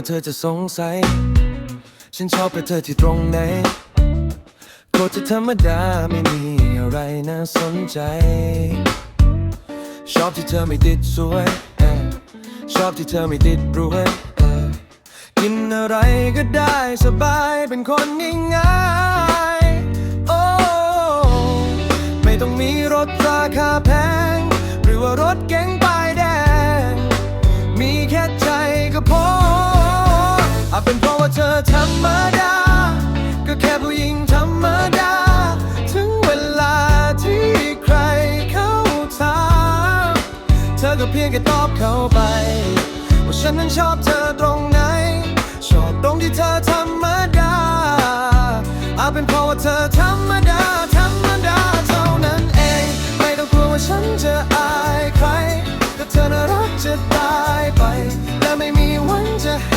ว่าเธอจะสงสัย ฉันชอบไปเธอที่ตรงไหนโคตรจะธรรมดาไม่มีอะไรน่าสนใจ ชอบที่เธอไม่ติดสวย ชอบที่เธอไม่ติดรวยเอ่อกินอะไรก็ได้สบายเป็นคนง่ายๆโอ้ไม่ต้องมีรถราคาแพง หรือว่ารถเก๋งป้ ธอธรรมดา ก็แค่ผู้หญิงธรรมดา ถึงเวลาที่ใครเข้าถามเธอก็เพียงแค่ตอบเขาไป ว่าฉันนั้นชอบเธอตรงไหน ชอบตรงที่เธอธรรมดา อาจเป็นเพราะว่าเธอธรรมดา ธรรมดาเท่านั้นเอง ไม่ต้องกลัวว่าฉันจะอายใครก็เธอน่ารักจะตายไป และไม่มีวันจะ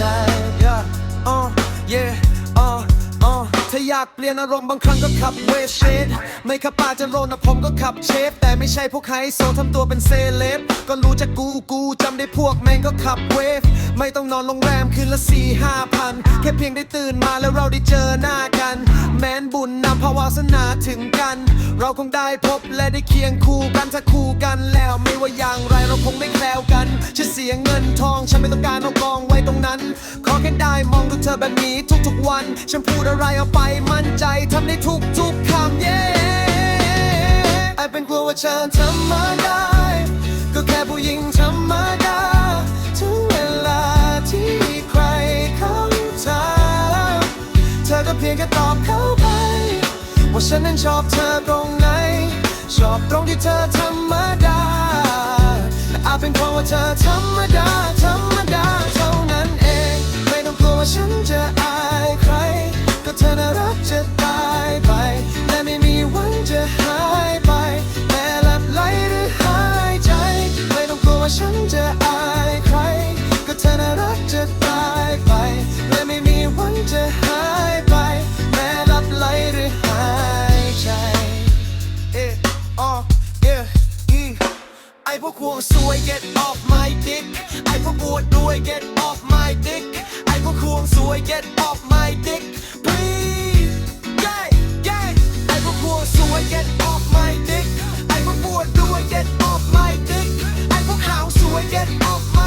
ใจ yeah uh yeah uh uh ถ้าอยากเปลี่ยนอารมณ์บางครั้งก็ขับเวสเชดไม่ขับปาจะโรนนะผมก็ขับเชฟ แต่ไม่ใช่พวกไฮโซทำตัวเป็นเซเลบก็รู้จักกูกูจำได้พวกแม่งก็ขับเวฟ ไม่ต้องนอนโรงแรมคืนละสี่ห้าพันแค่เพียงได้ตื่นมาแล้วเราได้เจอหน้ากัน แม้นบุญนำภาวาสนาถึงกัน เราคงได้พบและได้เคียงคู่กันถ้าคู่กันแล้วไม่ว่าอย่างไรเราคงไม่แคล้วกันฉันเสียงเงินทองฉันไม่ต้องการเอากองไว้ตรงนั้น เธอแบบนี้ทุกๆวัน ฉันพูดอะไรเอาไปมั่นใจทำได้ทุกๆคำ yeah ไอเป็นกลัวว่าเธอทำมาได้ ก็แค่ผู้หญิงธรรมดาถึงเวลาที่ใครเขาถามเธอก็เพียงแค่ตอบเขาไป ว่าฉันนั้นชอบเธอตรงไหน ชอบตรงที่เธอธรรมดาอาจเป็นเพราะว่าเธอธรรมดา ห่วงซวย get off my dick ไอพวกอวดรวย get off my dick ไอพวกห่วงซวย get off my dick please yeah yeah ไอพวกห่วงซวย get off my dick ไอพวกอวด้วย get off my dick ไอพวกขาวซวย get off my